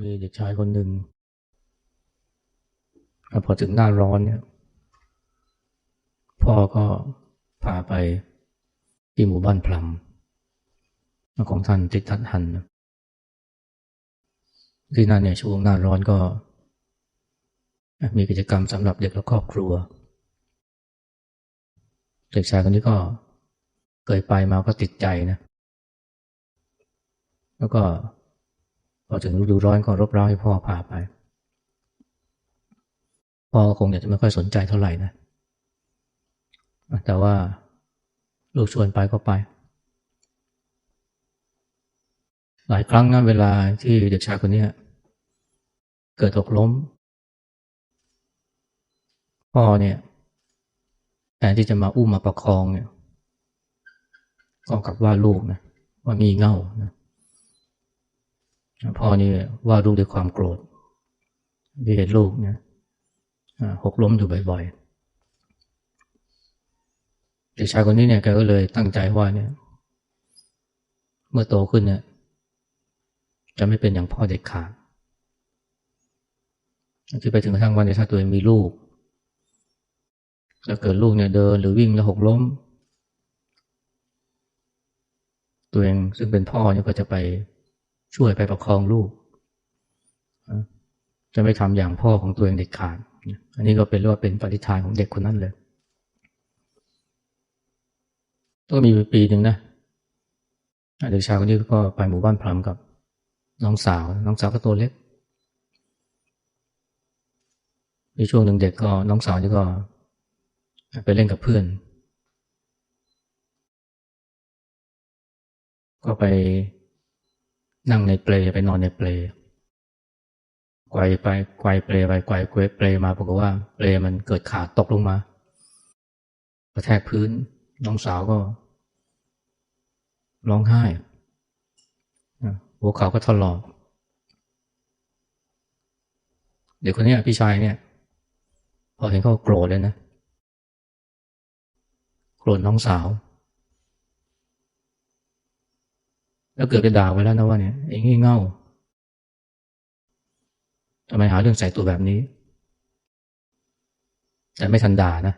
มีเด็กชายคนหนึ่งพอถึงหน้าร้อนเนี่ย พ่อก็พาไปที่หมู่บ้านพลัมของท่านติทัดหันนที่นั่นเนี่ยช่วงหน้าร้อนก็ มีกิจกรรมสำหรับเด็กและครอบครัว เด็กชายคนนี้ก็เคยไปมาก็ติดใจนะ แล้วก็ อถึงฤดูร้อนก็รบเร้าให้พ่อพาไป พ่อคงอยากจะไม่ค่อยสนใจเท่าไหร่นะ แต่ว่าลูกชวนไปก็ไป หลายครั้งนะเวลาที่เด็กชายคนนี้เกิดตกล้ม พ่อเนี่ยแทนที่จะมาอุ้มมาประคองเนี่ยก็กลับว่าลูกนะว่ามีเง่านะ พ่อนี่ว่าลูกด้วยความโกรธที่เห็นลูกเนี่ยหกล้มอยู่บ่อยๆเด็กชายคนนี้เนี่ยแกก็เลยตั้งใจว่าเนี่ย เมื่อโตขึ้นเนี่ย จะไม่เป็นอย่างพ่อเด็กขาดที่ไปถึงกระทั่งวันที่ถ้าตัวเองมีลูกแล้วเกิดลูกเนี่ยเดินหรือวิ่งแล้วหกล้ม ตัวเองซึ่งเป็นพ่อเนี่ยก็จะไป ช่วยไปประคองลูกจะไม่ทำอย่างพ่อของตัวเองเด็ดขาด อันนี้ก็เป็นเรียกว่าเป็นปฏิทานของเด็กคนนั้นเลยก็มีปีหนึ่งนะเด็กชายคนนี้ก็ไปหมู่บ้านพรามกับน้องสาว น้องสาวก็ตัวเล็ก มีช่วงหนึ่งเด็กก็น้องสาวนี่ก็ไปเล่นกับเพื่อน ก็ไป นั่งในเปลไปนอนในเปลไกวไปไกวเปลไปไกวเกวเปลมาปรากฏว่าเปลมันเกิดขาตกลงมากระแทกพื้นน้องสาวก็ ร้องไห้หัวเขาก็ถลอกเด็กคนนี้พี่ชายเนี่ย พอเห็นเขาโกรธเลยนะ โกรธน้องสาว แล้วเกิดไปด่าไว้แล้วนะว่าเนี่ยเองงี่เง่าทำไมหาเรื่องใส่ตัวแบบนี้ แต่ไม่ทันด่านะ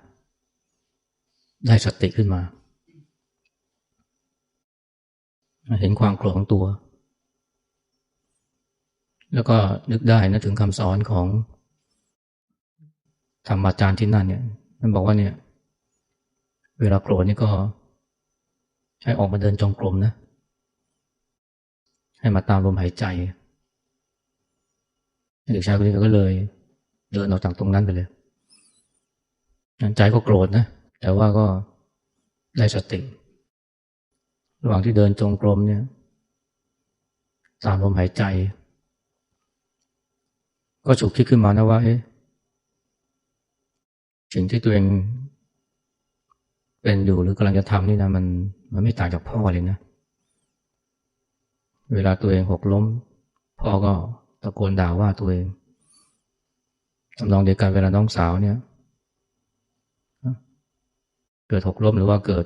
ได้สติขึ้นมา เห็นความโกรธของตัว แล้วก็นึกได้นะถึงคำสอนของธรรมอาจารย์ที่นั่นเนี่ย มันบอกว่าเนี่ย เวลาโกรธนี่ก็ ให้ออกมาเดินจงกรมนะ ให้มาตามลมหายใจเด็กชายคนนี้ก็เลยเดินออกจากตรงนั้นไปเลยใจก็โกรธนะ แต่ว่าก็ได้สติ ระหว่างที่เดินจงกรมเนี่ย ตามลมหายใจ ก็ฉุกคิดขึ้นมานะว่า เอ๊ะสิ่งที่ตัวเองเป็นอยู่หรือกำลังจะทำนี่นะมันมันไม่ต่างจากพ่อเลยนะเเวลาตัวเองหกล้ม พ่อก็ตะโกนด่าว่าตัวเองทำนองเดียวกันเวลาน้องสาวเนี่ย เกิดหกล้มหรือว่าเกิด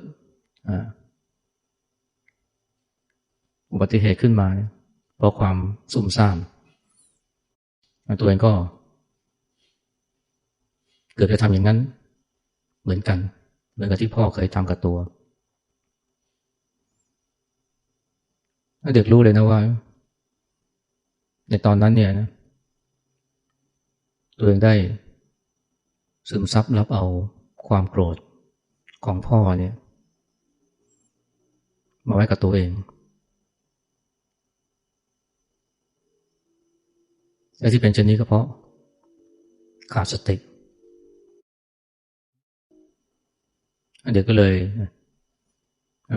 อุบัติเหตุขึ้นมา เพราะความสุ่มซ่ามตัวเองก็ เกิดจะทำอย่างนั้น เหมือนกัน เหมือนกับที่พ่อเคยทำกับตัว เด็กรู้เลยนะว่า ในตอนนั้นเนี่ยนะตัวเองได้ซึมซับรับเอาความโกรธของพ่อเนี่ย มาไว้กับตัวเองและที่เป็นเช่นนี้ก็เพราะขาดสติเด็กก็เลย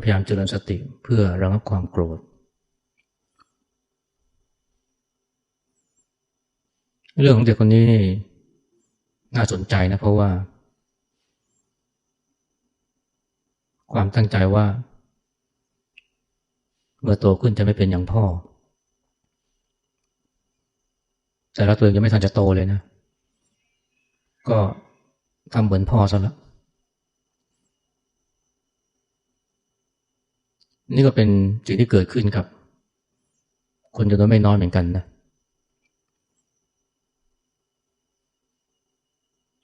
พยายามเจริญสติเพื่อระงับความโกรธ เรื่องของเด็กคนนี้น่าสนใจนะเพราะว่า ความตั้งใจว่า เมื่อโตขึ้นจะไม่เป็นอย่างพ่อ แต่ล้วตัวเองยังไม่ทันจะโตเลยนะ ก็ทำเหมือนพ่อซะแล้วนี่ก็เป็นสิ่งที่เกิดขึ้นกับ คนจำนวนไม่น้อยเหมือนกันนะ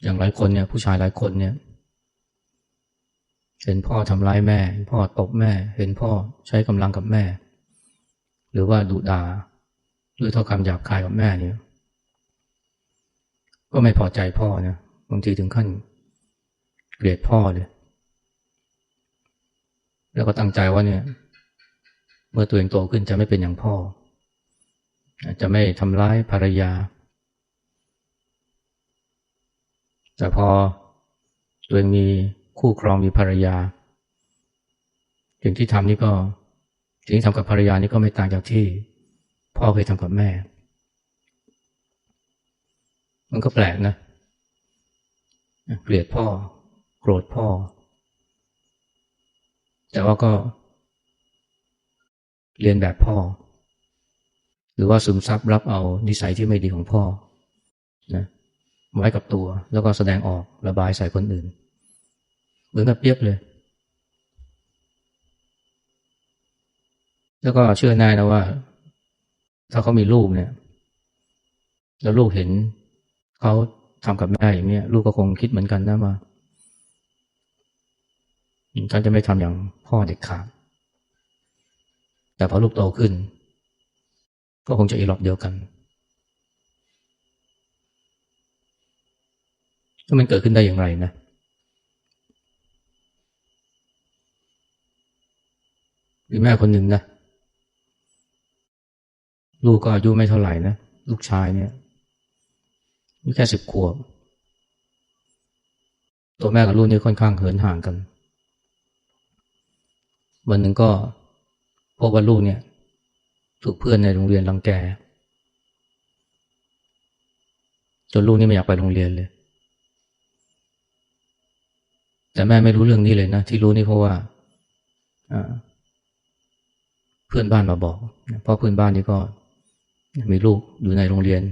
อย่างหลายคนเนี่ยผู้ชายหลายคนเนี่ย เห็นพ่อทำร้ายแม่เห็นพ่อตบแม่ เห็นพ่อใช้กำลังกับแม่ หรือว่าดุดาด้วยถ้อยคำหยาบคายกับแม่เนี่ย ก็ไม่พอใจพ่อนะบางทีถึงขั้นเกลียดพ่อเลย แล้วก็ตั้งใจว่าเนี่ย เมื่อตัวเองโตขึ้นจะไม่เป็นอย่างพ่อ จะไม่ทำร้ายภรรยา แต่พอตัวเองมีคู่ครองมีภรรยา สิ่งที่ทำนี่ก็สิ่งที่ทำกับภรรยานี่ก็ไม่ต่างจากที่ พ่อเคยทำกับแม่ มันก็แปลกนะเกลียดพ่อ โกรธพ่อ แต่ว่าก็ เรียนแบบพ่อ หรือว่าซึมซับรับเอานิสัยที่ไม่ดีของพ่อนะ ไว้กับตัว แล้วก็แสดงออกระบายใส่คนอื่น เหมือนกับเปียบเลย แล้วก็เชื่อแน่นะว่า ถ้าเขามีลูกเนี่ย แล้วลูกเห็นเขาทำกับแม่อย่างนี้ลูกก็คงคิดเหมือนกันนะว่าฉันจะไม่ทำอย่างพ่อเด็กขาดแต่พอลูกโตขึ้น ก็คงจะอีหลอบเดียวกัน ถ้ามันเกิดขึ้นได้อย่างไรนะ หรือแม่คนหนึ่งนะ ลูกก็อายุไม่เท่าไหร่นะ ลูกชายเนี่ยมีแค่สิบขวบ ตัวแม่กับลูกนี่ค่อนข้างเหินห่างกัน วันหนึ่งก็พบว่าลูกเนี่ย ถูกเพื่อนในโรงเรียนรังแก จนลูกนี่ไม่อยากไปโรงเรียนเลย แต่แม่ไม่รู้เรื่องนี้เลยนะ ที่รู้นี่เพราะว่าเพื่อนบ้านมาบอกเพราะเพื่อนบ้านนี่ก็ มีลูกอยู่ในโรงเรียน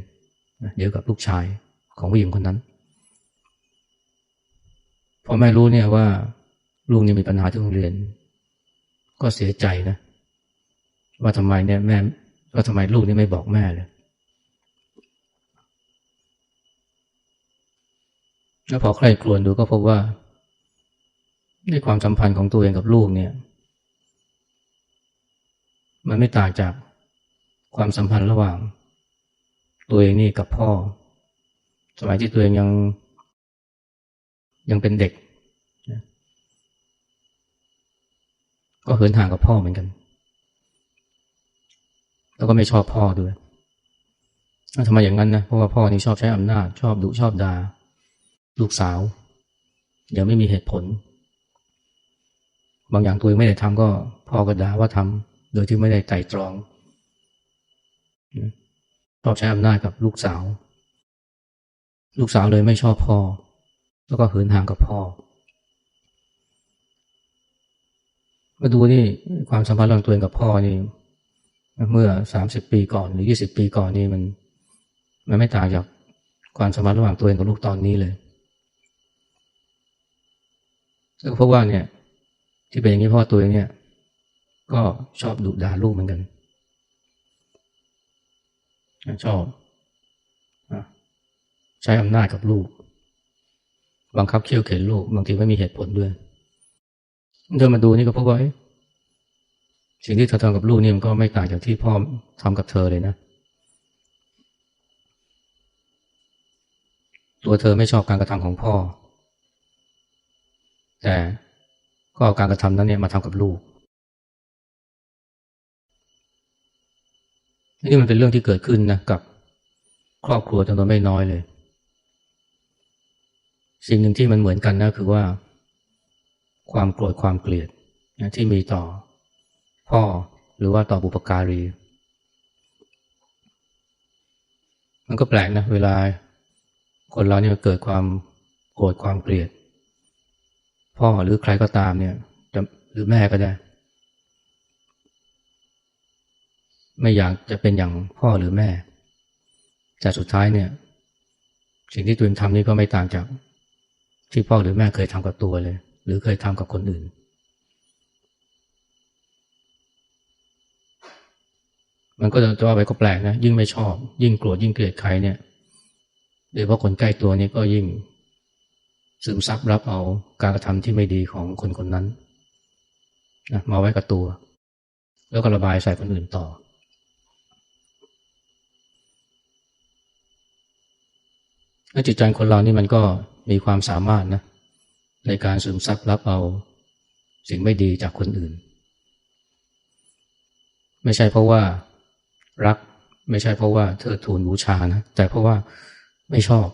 เดียวกับลูกชายของผู้หญิงคนนั้นพอแม่รู้เนี่ยว่า ลูกนี่มีปัญหาที่โรงเรียน ก็เสียใจนะว่าทำไมเนี่ยแม่ว่าทำไมลูกนี่ไม่บอกแม่เลยแล้วพอใครครวญดูก็พบว่า ในความสัมพันธ์ของตัวเองกับลูกเนี่ย มันไม่ต่างจากความสัมพันธ์ระหว่าง ตัวเองนี่กับพ่อ สมัยที่ตัวเองยัง ยังเป็นเด็ก ก็เหินห่างกับพ่อเหมือนกัน แล้วก็ไม่ชอบพ่อด้วยทำไมอย่างนั้นนะเพราะว่าพ่อนี่ชอบใช้อำนาจ ชอบดุชอบดา่าลูกสาว เดี๋ยวไม่มีเหตุผล บางอย่างตัวเองไม่ได้ทำก็พ่อก็ด่าว่าทำโดยที่ไม่ได้ไต่ตรองชอบใช้อำนาจกับลูกสาว ลูกสาวเลยไม่ชอบพ่อ แล้วก็หินห่างกับพ่อมาดูนี่ความสัมพันธ์ระหว่างตัวเองกับพ่อนี่เมื่อสามสิบปีก่อนหรือยี่สิบปีก่อนนี่มัน มันไม่ต่างจากความสัมพันธ์ระหว่างตัวเองกับลูกตอนนี้เลยก็เพราะว่าเนี่ย ที่เป็นอย่างนี้พราะตัวเองเนี่ย ก็ชอบดุด่าลูกเหมือนกัน ชอบใช้อำนาจกับลูก บังคับเขี่ยวเข็นลูก บางทีไม่มีเหตุผลด้วยเดินมาดูนี่ก็พบว่าสิ่งที่เธอทำกับลูกนี่มันก็ไม่ต่างจากที่พ่อทำกับเธอเลยนะ ตัวเธอไม่ชอบการกระทำของพ่อ แต่ ก็เอาการกระทำนั้นเนี่ยมาทำกับลูกนี่มันเป็นเรื่องที่เกิดขึ้นนะกับครอบครัวจำนวนไม่น้อยเลย สิ่งหนึ่งที่มันเหมือนกันนะคือว่า ความโกรธความเกลียดนะที่มีต่อพ่อหรือว่าต่อบุปการี มันก็แปลกนะเวลาคนเราเนี่ยเกิดความโกรธความเกลียด พ่อหรือใครก็ตามเนี่ยจะหรือแม่ก็ได้ ไม่อยากจะเป็นอย่างพ่อหรือแม่ แต่สุดท้ายเนี่ย สิ่งที่ตัวเองทำนี่ก็ไม่ต่างจาก ที่พ่อหรือแม่เคยทำกับตัวเลย หรือเคยทำกับคนอื่น มันก็จะว่าไปก็แปลกนะยิ่งไม่ชอบ ยิ่งโกรธยิ่งเกลียดใครเนี่ยโดยเฉพาะคนใกล้ตัวนี้ก็ยิ่ง ซึมซับรับเอาการกระทำที่ไม่ดีของคนคนนั้นนะมาไว้กับตัว แล้วก็ระบายใส่คนอื่นต่อแล้วจิตใจคนเรานี่มันก็มีความสามารถนะในการซึมซับรับเอาสิ่งไม่ดีจากคนอื่น ไม่ใช่เพราะว่ารัก ไม่ใช่เพราะว่าเธอทูลบูชานะแต่เพราะว่าไม่ชอบ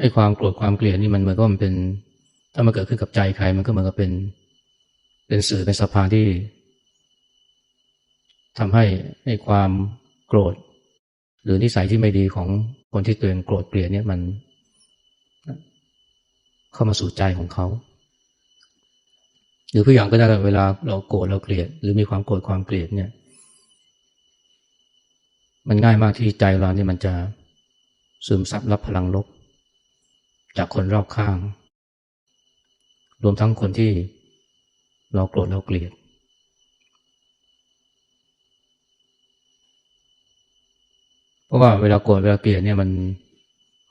ไอ้ความโกรธความเกลียดนี่มันเหมือนก็มันเป็น ถ้ามันเกิดขึ้นกับใจใคร มันก็เหมือนกับเป็น เป็นสื่อเป็นสะพานที่ทำให้ไอ้ความโกรธ หรือนิสัยที่ไม่ดีของคนที่ตัวเองโกรธเกลียดเนี่ยมัน เข้ามาสู่ใจของเขา หรือผู้อย่างก็ได้เวลาเราโกรธเราเกลียด หรือมีความโกรธความเกลียดเนี่ย มันง่ายมากที่ใจเราเนี่ยมันจะซึมซับรับพลังลบ จากคนรอบข้าง รวมทั้งคนที่เราโกรธเราเกลียด เพราะว่าเวลาโกรธเวลาเกลียดเนี่ยมัน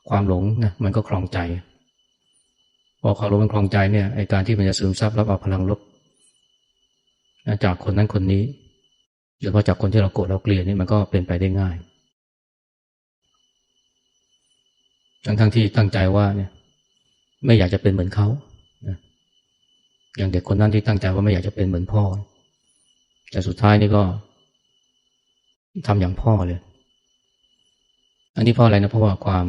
ความหลงนะมันก็คลองใจ พอความหลงมันคลองใจเนี่ยไอการที่มันจะซึมซับรับเอาพลังลบจากคนนั้นคนนี้โดยเฉพาจากคนที่เราโกรธเราเกลียดนี่มันก็เป็นไปได้ง่าย ทั้งทั้งที่ตั้งใจว่าเนี่ยไม่อยากจะเป็นเหมือนเขานะอย่างเด็กคนนั้นที่ตั้งใจว่าไม่อยากจะเป็นเหมือนพ่อ แต่สุดท้ายนี่ก็ทำอย่างพ่อเลย อันนี้เพราะอะไรนะเพราะว่าความ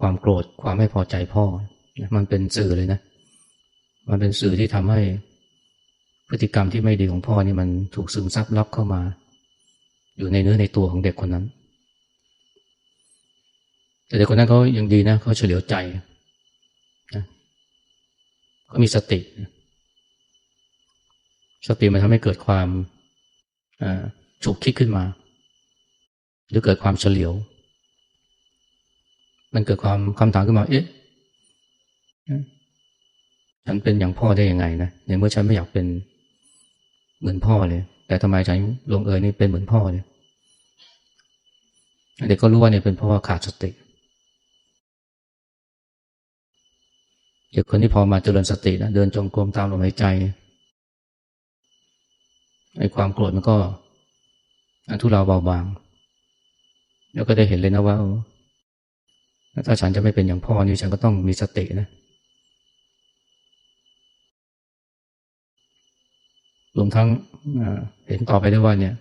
ความโกรธความไม่พอใจพ่อ มันเป็นสื่อเลยนะ มันเป็นสื่อที่ทำให้พฤติกรรมที่ไม่ดีของพ่อนี่มันถูกซึมซับรับเข้ามา อยู่ในเนื้อในตัวของเด็กคนนั้น แต่เด็กคนนั้นเขายังดีนะเขาเฉลียวใจนะเขามีสติ สติมันทำให้เกิดความฉุกคิดขึ้นมา หรือเกิดความเฉลียว มันเกิดความคำถามขึ้นมา เอ๊ะฉันเป็นอย่างพ่อได้ยังไงนะในเมื่อฉันไม่อยากเป็นเหมือนพ่อเลย แต่ทำไมฉันลงเอยนี่เป็นเหมือนพ่อเลยเด็กก็รู้ว่าเนี่ยเป็นเพราะว่าขาดสติเด็กคนที่พอมาเจริญสตินะเดินจงกรมตามลมหายใจไอ้ความโกรธมันก็ทุเลาเบาบาง แล้วก็ได้เห็นเลยนะว่าถ้าฉันจะไม่เป็นอย่างพ่อนี่ฉันก็ต้องมีสตินะรวมทั้งเห็นต่อไปได้ว่าเนี่ย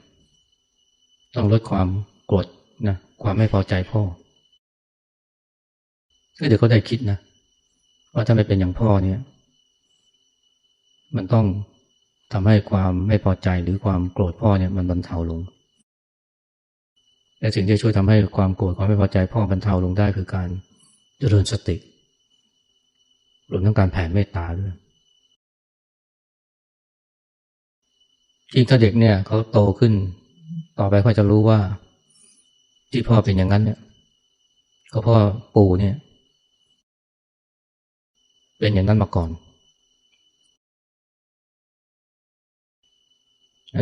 ต้องลดความโกรธนะความไม่พอใจพ่อเดี๋ยวเขาได้คิดนะ ว่าถ้าไม่เป็นอย่างพ่อเนี่ย มันต้องทำให้ความไม่พอใจหรือความโกรธพ่อเนี่ยมันบรรเทาลงและสิ่งที่ช่วยทำให้ความโกรธความไม่พอใจพ่อบรรเทาลงได้คือการเจริญสติรวมทั้งการแผ่เมตตาด้วยยิ่งถ้าเด็กเนี่ยเขาโตขึ้น ต่อไปเขาจะรู้ว่า ที่พ่อเป็นอย่างนั้นเนี่ยก็พ่อปู่เนี่ย เป็นอย่างนั้นมาก่อน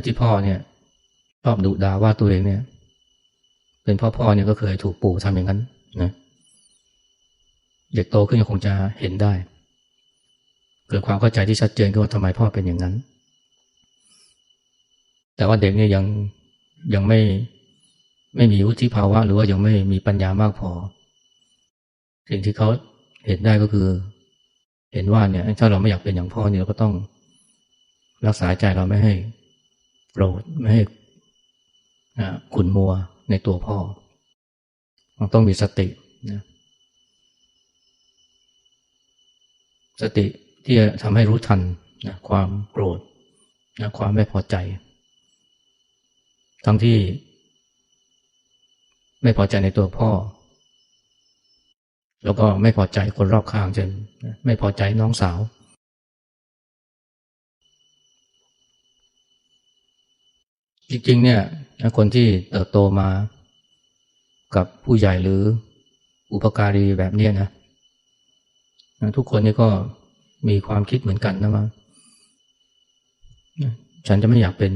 ที่พ่อเนี่ยชอบดุด่าว่าตัวเองเนี่ย เป็นพ่อพ่อเนี่ยก็เคยถูกปู่ทำอย่างนั้นนะเด็กโตขึ้นคงจะเห็นได้ เกิดความเข้าใจที่ชัดเจนก็ว่าทำไมพ่อเป็นอย่างนั้น แต่ว่าเด็กเนี่ยยังยังไม่ไม่มีวุฒิภาวะ หรือว่ายังไม่มีปัญญามากพอ สิ่งที่เขาเห็นได้ก็คือ เห็นว่าเนี่ยถ้าเราไม่อยากเป็นอย่างพ่อเนี่ยเราก็ต้องรักษาใจเราไม่ให้โกรธไม่ให้ขุนมัวในตัวพ่อมันต้องมีสตินะสติที่จะทำให้รู้ทันนะความโกรธนะความไม่พอใจ ทั้งที่ไม่พอใจในตัวพ่อ แล้วก็ไม่พอใจคนรอบข้างจนไม่พอใจน้องสาว จริงๆเนี่ยคนที่เติบโตมากับผู้ใหญ่หรืออุปการีแบบนี้นะทุกคนนี่ก็มีความคิดเหมือนกันนะว่าฉันจะไม่อยากเป็น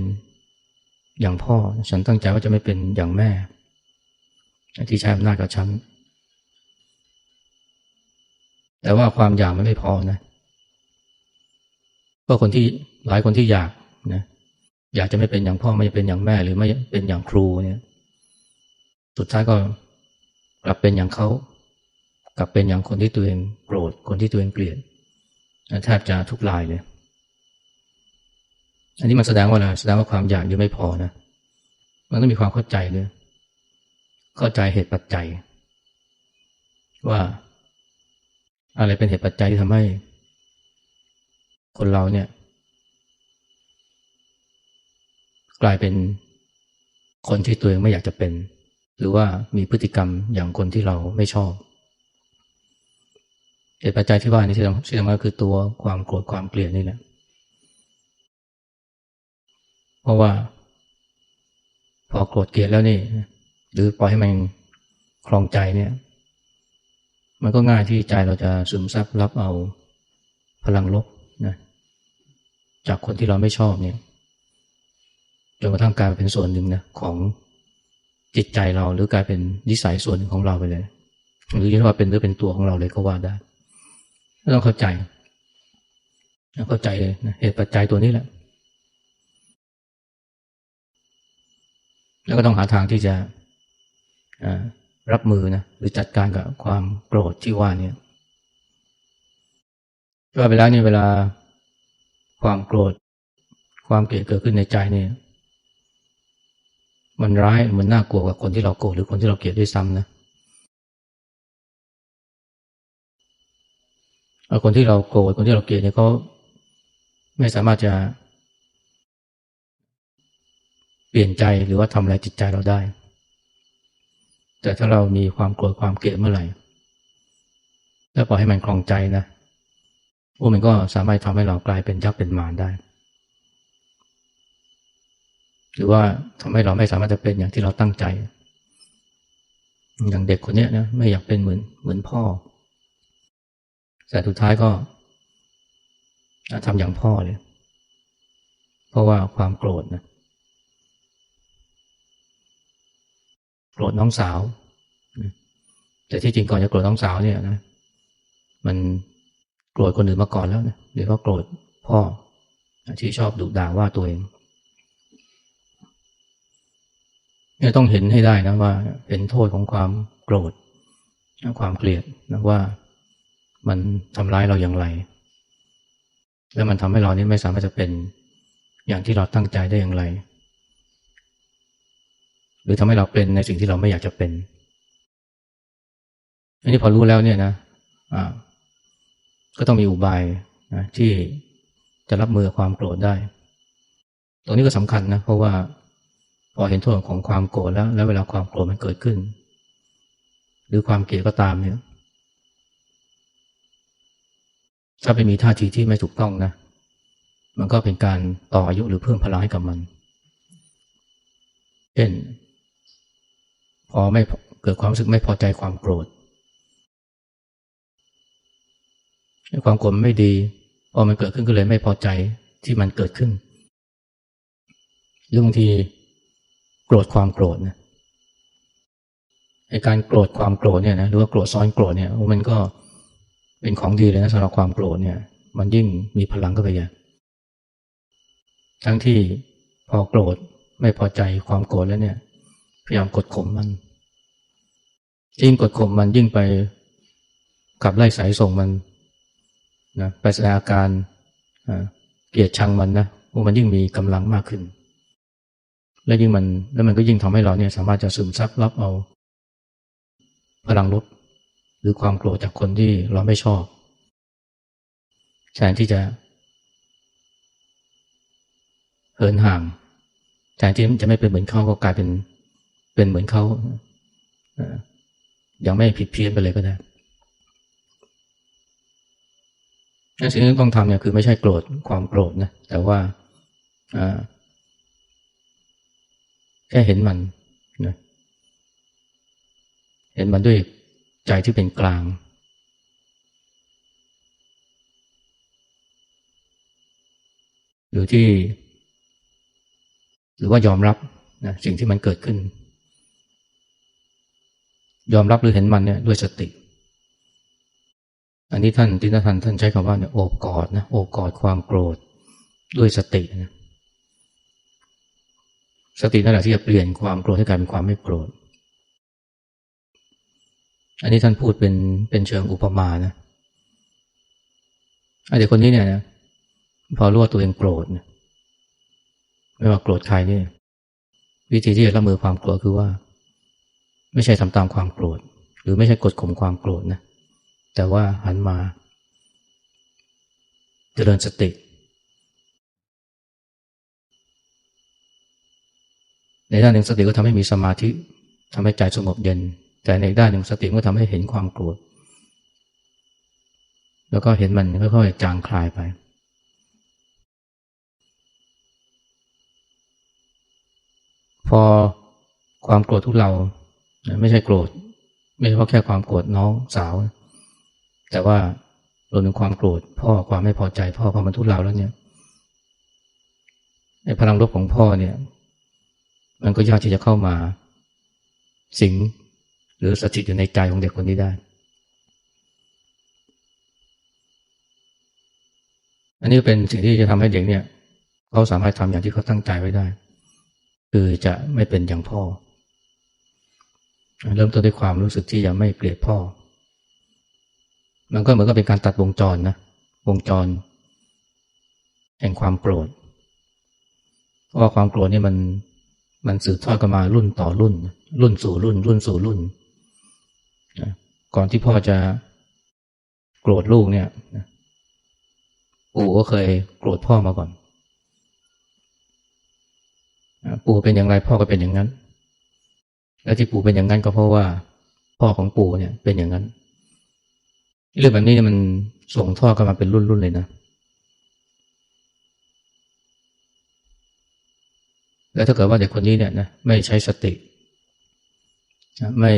อย่างพ่อ ฉันตั้งใจว่าจะไม่เป็นอย่างแม่ ที่ใช้อำนาจกับฉัน แต่ว่าความอยากมันไม่พอนะก็คนที่หลายคนที่อยากนะอยากจะไม่เป็นอย่างพ่อไม่เป็นอย่างแม่ หรือไม่เป็นอย่างครูเนี่ย สุดท้ายก็กลับเป็นอย่างเขากลับเป็นอย่างคนที่ตัวเองโกรธคนที่ตัวเองเกลียดแทบจะทุกรายเลยอันนี้มันแสดงว่าอะไรแสดงว่าความอยากยังไม่พอนะมันต้องมีความเข้าใจด้วยเข้าใจเหตุปัจจัย ว่า อะไรเป็นเหตุปัจจัยที่ทำให้ คนเราเนี่ย กลายเป็นคนที่ตัวเองไม่อยากจะเป็น หรือว่ามีพฤติกรรมอย่างคนที่เราไม่ชอบเหตุปัจจัยที่ว่านี่ที่สำคัญก็คือตัวความโกรธความเกลียดนี่แหละ เพราะว่า พอโกรธเกลียดแล้วนี่ หรือปล่อยให้มันคลองใจเนี่ย มันก็ง่ายที่ใจเราจะซึมซับรับเอาพลังลบนะจากคนที่เราไม่ชอบเนี่ยจนกระทั่งกลายเป็นส่วนหนึ่งนะของจิตใจเราหรือกลายเป็นนิสัยส่วนหนึ่งของเราไปเลย หรือเรียกว่าเป็นหรือเป็นตัวของเราเลยก็ว่าได้ต้องเข้าใจเข้าใจเลยนะเหตุปัจจัยตัวนี้แหละ แล้วก็ต้องหาทางที่จะ รับมือนะหรือจัดการกับความโกรธที่ว่านี่ว่าไปแล้วเนี่ยเวลาความโกรธ ความเกลียดเกิดขึ้นในใจเนี่ยมันร้ายมันน่ากลัวกว่าคนที่เราโกรธหรือคนที่เราเกลียดด้วยซ้ำนะคนที่เราโกรธคนที่เราเกลียดเนี่ยเขาไม่สามารถจะ เปลี่ยนใจหรือว่าทำอะไรจิตใจเราได้ แต่ถ้าเรามีความโกรธความเกลียดเมื่อไหร่แล้วปล่อยให้มันคลองใจนะโอ้มันก็สามารถทำให้เรากลายเป็นยักษ์เป็นมารได้ หรือว่าทำให้เราไม่สามารถจะเป็นอย่างที่เราตั้งใจ อย่างเด็กคนนี้นะไม่อยากเป็นเหมือนเหมือนพ่อ แต่สุดท้ายก็ทำอย่างพ่อเลย เพราะว่าความโกรธนะ โกรธน้องสาว แต่ที่จริงก่อนจะโกรธน้องสาวเนี่ยนะ มันโกรธคนอื่นมาก่อนแล้วนะหรือว่าโกรธพ่อที่ชอบดุด่าว่าตัวเองเนี่ยต้องเห็นให้ได้นะว่าเห็นโทษของความโกรธความเกลียดนะว่ามันทำร้ายเราอย่างไร แล้วมันทำให้เรานี่ไม่สามารถจะเป็นอย่างที่เราตั้งใจได้อย่างไร หรือทำให้เราเป็นในสิ่งที่เราไม่อยากจะเป็น อันนี้พอรู้แล้วเนี่ยนะอ่าก็ต้องมีอุบายนะที่จะรับมือความโกรธได้ ตรงนี้ก็สำคัญนะเพราะว่าพอเห็นโทษของความโกรธแล้ว แล้วเวลาความโกรธมันเกิดขึ้น หรือความเกลียดก็ตามเนี่ย ถ้าไปมีท่าทีที่ไม่ถูกต้องนะ มันก็เป็นการต่ออายุหรือเพิ่มพลังให้กับมัน เช่น พอไม่เกิดความรู้สึกไม่พอใจความโกรธความโกรธไม่ดี พอมันเกิดขึ้นก็เลยไม่พอใจที่มันเกิดขึ้นหรือบางทีโกรธความโกรธนะไอการโกรธความโกรธเนี่ยนะหรือว่าโกรธซ้อนโกรธเนี่ยมันก็เป็นของดีเลยนะสำหรับความโกรธเนี่ย มันยิ่งมีพลังก็ไปอย่ทั้งที่พอโกรธไม่พอใจความโกรธแล้วเนี่ย พยายามกดข่มมันยิ่งกดข่มมันยิ่งไปขับไล่สายส่งมันนะไปแสดงอาการเกลียดชังมันนะมันยิ่งมีกำลังมากขึ้น และยิ่งมันแล้วมันก็ยิ่งทำให้เราเนี่ยสามารถจะซึมซับรับเอา พลังลบ หรือความโกรธจากคนที่เราไม่ชอบแทนที่จะเหินห่างแทนที่จะไม่เป็นเหมือนเขาก็กลายเป็น เป็นเหมือนเขายังไม่ผิดเพี้ยนไปเลยก็ได้สิ่งที่ต้องทำเนี่ยคือไม่ใช่โกรธความโกรธนะ แต่ว่าแค่เห็นมันนะเห็นมันด้วยใจที่เป็นกลาง หรือที่ หรือว่ายอมรับนะสิ่งที่มันเกิดขึ้น ยอมรับหรือเห็นมันเนี่ยด้วยสติ อันนี้ท่านที่ท่านท่านใช้คำว่าเนี่ยโอบกอดนะโอบกอดความโกรธด้วยสตินะสตินั่นแหละที่จะเปลี่ยนความโกรธให้กลายเป็นความไม่โกรธ อันนี้ท่านพูดเป็นเป็นเชิงอุปมานะไอเด็กคนนี้เนี่ยนะพอรู้ว่าตัวเองโกรธไม่ว่าโกรธใครเนี่ยวิธีที่จะรับมือความโกรธคือว่า ไม่ใช่ทำตามความโกรธ หรือไม่ใช่กดข่มความโกรธนะแต่ว่าหันมาเจริญสติในด้านหนึ่งสติก็ทำให้มีสมาธิทำให้ใจสงบเย็น แต่ในด้านหนึ่งสติก็ทำให้เห็นความโกรธ แล้วก็เห็นมันค่อยๆจางคลายไป พอความโกรธทุกเรา ไม่ใช่โกรธ ไม่ใช่เพราะแค่ความโกรธน้องสาว แต่ว่ารวมถึงความโกรธพ่อความไม่พอใจ พ่อพอมันทุเราแล้วเนี่ยไอ้พลังลบของพ่อเนี่ย มันก็ยากที่จะเข้ามา สิงหรือสถิตอยู่ในใจของเด็กคนนี้ได้ อันนี้เป็นสิ่งที่จะทำให้เด็กเนี่ย เขาสามารถทำอย่างที่เขาตั้งใจไว้ได้ คือจะไม่เป็นอย่างพ่อ เริ่มต้นด้วยความรู้สึกที่จะไม่เกลียดพ่อ มันก็เหมือนกับเป็นการตัดวงจรนะ วงจร แห่งความโกรธ เพราะว่าความโกรธนี่มันมันสืบทอดกันมารุ่นต่อรุ่น รุ่นสู่รุ่น รุ่นสู่รุ่นก่อนที่พ่อจะโกรธลูกเนี่ยปู่ก็เคยโกรธพ่อมาก่อน ปู่เป็นอย่างไรพ่อก็เป็นอย่างนั้น และที่ปู่เป็นอย่างนั้นก็เพราะว่า พ่อของปู่เนี่ยเป็นอย่างนั้น เรื่องแบบนี้มันส่งทอดกันมาเป็นรุ่นๆเลยนะ แล้วถ้าเกิดว่าเด็กคนนี้เนี่ยนะไม่ใช้สติไม่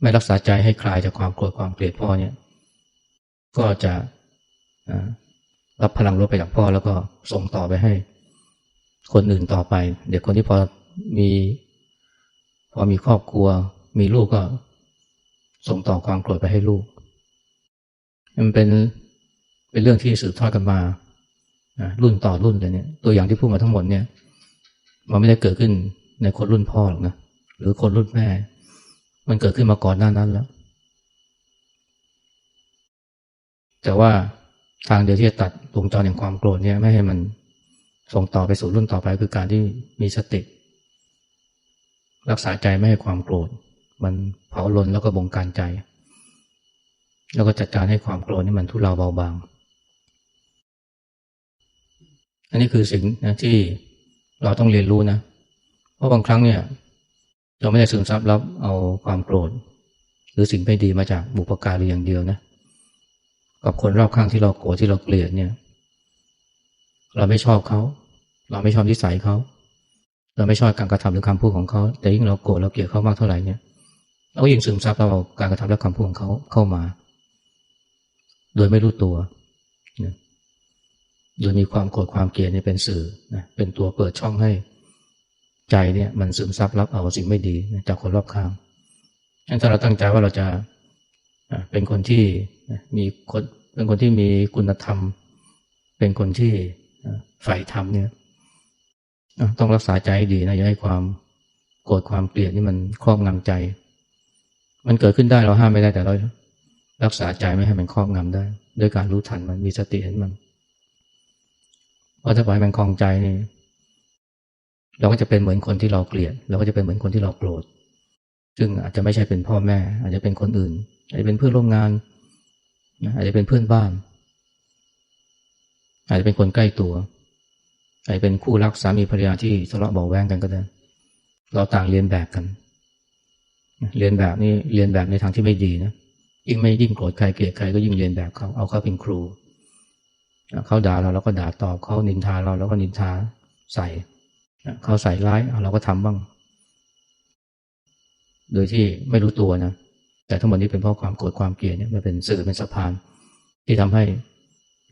ไม่รักษาใจให้คลายจากความโกรธความเกลียดพ่อเนี่ย ก็จะรับพลังลบไปจากพ่อแล้วก็ส่งต่อไปให้ คนอื่นต่อไป เด็กคนที่พอมี พอมีครอบครัว มีลูกก็ ส่งต่อความโกรธไปให้ลูก มันเป็นเป็นเรื่องที่สืบทอดกันมารุ่นต่อรุ่นเลยเนี่ย ตัวอย่างที่พูดมาทั้งหมดเนี่ย มันไม่ได้เกิดขึ้นในคนรุ่นพ่อหรอกนะหรือคนรุ่นแม่ มันเกิดขึ้นมาก่อนหน้านั้นแล้วแต่ว่าทางเดียวที่จะตัดวงจรแห่งความโกรธเนี่ยไม่ให้มันส่งต่อไปสู่รุ่นต่อไปคือการที่มีสติ รักษาใจไม่ให้ความโกรธ มันเผาลนแล้วก็บงการใจ แล้วก็จัดการให้ความโกรธนี่มันทุเลาเบาบาง อันนี้คือสิ่งนะที่เราต้องเรียนรู้นะ เพราะบางครั้งเนี่ย เราไม่ได้ซึมซับรับเอาความโกรธ หรือสิ่งไม่ดีมาจากบุปการีอย่างเดียวนะ กับคนรอบข้างที่เราโกรธที่เราเกลียดเนี่ย เราไม่ชอบเขา เราไม่ชอบนิสัยเขา เราไม่ชอบการกระทำหรือคำพูดของเขา แต่ยิ่งเราโกรธเราเกลียดเขามากเท่าไหร่เนี่ยเราก็ยิ่งซึมซับเราการกระทำและคำพูดของเขาเข้ามา โดยไม่รู้ตัวโดยมีความโกรธความเกลียดเนี่ยเป็นสื่อนะเป็นตัวเปิดช่องให้ใจเนี่ยมันซึมซับรับเอาสิ่งไม่ดีจากคนรอบข้างฉะนั้นถ้าเราตั้งใจว่าเราจะเป็นคนที่มีคนเป็นคนที่มีคุณธรรม เป็นคนที่ใฝ่ธรรมเนี่ย ต้องรักษาใจให้ดีนะอย่าให้ความโกรธความเกลียดนี่มันครอบงำใจ มันเกิดขึ้นได้เราห้ามไม่ได้แต่เรารักษาใจไม่ให้มันครอบงำได้ด้วยการรู้ทันมันมีสติเห็นมันเพราะถ้าปล่อยมันคลองใจนี่เราก็จะเป็นเหมือนคนที่เราเกลียด เราก็จะเป็นเหมือนคนที่เราโกรธซึ่งอาจจะไม่ใช่เป็นพ่อแม่ อาจจะเป็นคนอื่น อาจจะเป็นเพื่อนร่วมงานอาจจะเป็นเพื่อนบ้าน อาจจะเป็นคนใกล้ตัว อาจเป็นคู่รักสามีภรรยาที่ทะเลาะเบาแวงกันก็ได้ เราต่างเรียนแบบกัน เรียนแบบนี่เรียนแบบในทางที่ไม่ดีนะ ยิ่งไม่ยิ่งโกรธใครเกลียดใครก็ยิ่งเรียนแบบเขาเอาเขาเป็นครู เขาด่าเราเราก็ด่าตอบเขานินทาเราเราก็นินทาใส่ เขาใส่ร้ายเราก็ทำบ้าง โดยที่ไม่รู้ตัวนะ แต่ทั้งหมดนี้เป็นเพราะความโกรธความเกลียดเนี่ยมันเป็นสื่อเป็นสะพาน ที่ทำให้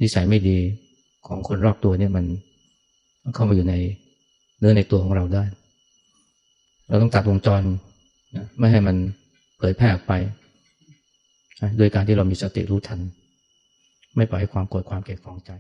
นิสัยไม่ดีของคนรอบตัวเนี่ยมัน เข้ามาอยู่ในเนื้อในตัวของเราได้ เราต้องตัดวงจรนะไม่ให้มันเผยแพร่ออกไป โดยการที่เรามีสติรู้ทัน ไม่ปล่อยให้ความโกรธความเกลียดของใจ